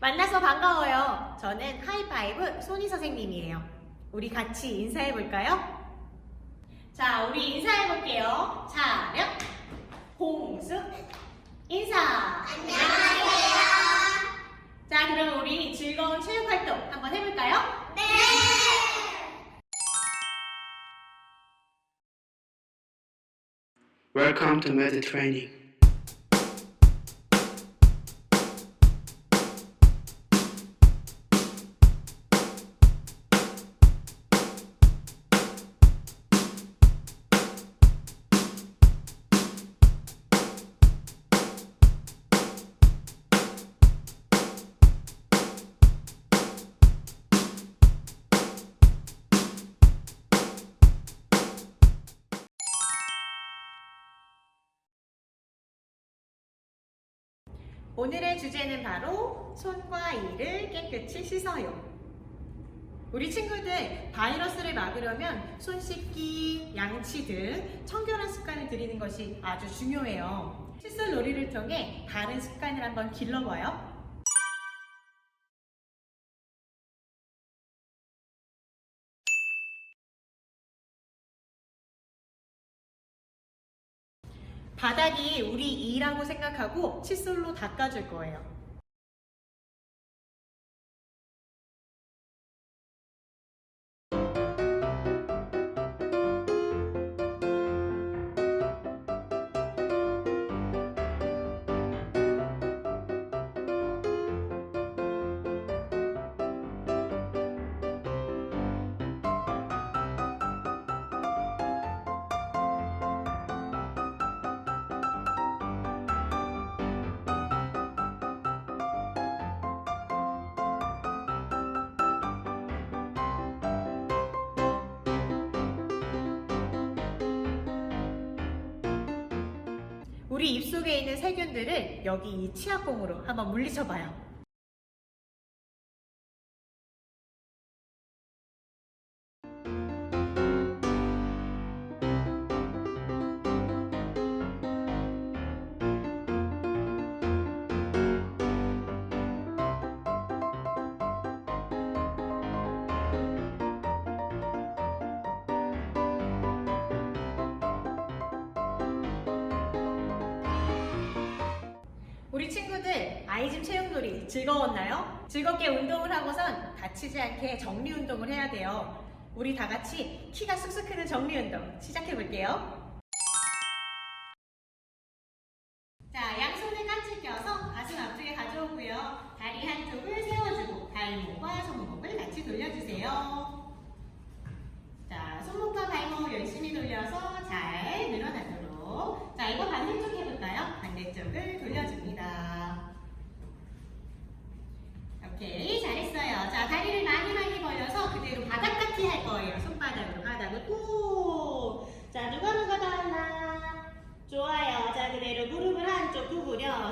만나서 반가워요. 저는 하이파이브 소니 선생님이에요. 우리 같이 인사해 볼까요? 자, 우리 인사해 볼게요. 차렷, 공수, 인사. 안녕하세요. 자, 그럼 우리 즐거운 체육 활동 한번 해볼까요? 네. Welcome to Meta Training. 오늘의 주제는 바로 손과 이를 깨끗이 씻어요. 우리 친구들 바이러스를 막으려면 손 씻기, 양치 등 청결한 습관을 들이는 것이 아주 중요해요. 칫솔 놀이를 통해 다른 습관을 한번 길러봐요. 바닥이 우리 이라고 생각하고 칫솔로 닦아줄 거예요. 우리 입속에 있는 세균들을 여기 이 치약봉으로 한번 물리쳐봐요. 우리 친구들 아이즘 체육놀이 즐거웠나요? 즐겁게 운동을 하고선 다치지 않게 정리 운동을 해야 돼요. 우리 다 같이 키가 쑥쑥 크는 정리 운동 시작해 볼게요.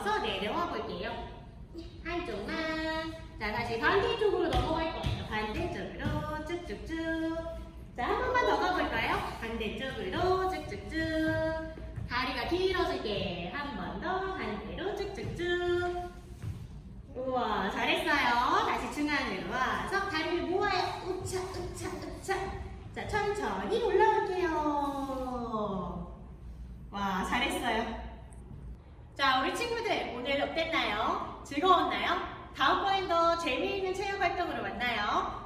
구부려서 내려와 볼게요. 한쪽만. 자, 다시 반대쪽으로 넘어갈 거예요. 반대쪽으로 쭉쭉쭉. 자, 한 번만 더 가볼까요? 반대쪽으로 쭉쭉쭉. 다리가 길어질게. 한 번 더 반대로 쭉쭉쭉. 재미있는 체육 활동으로 만나요.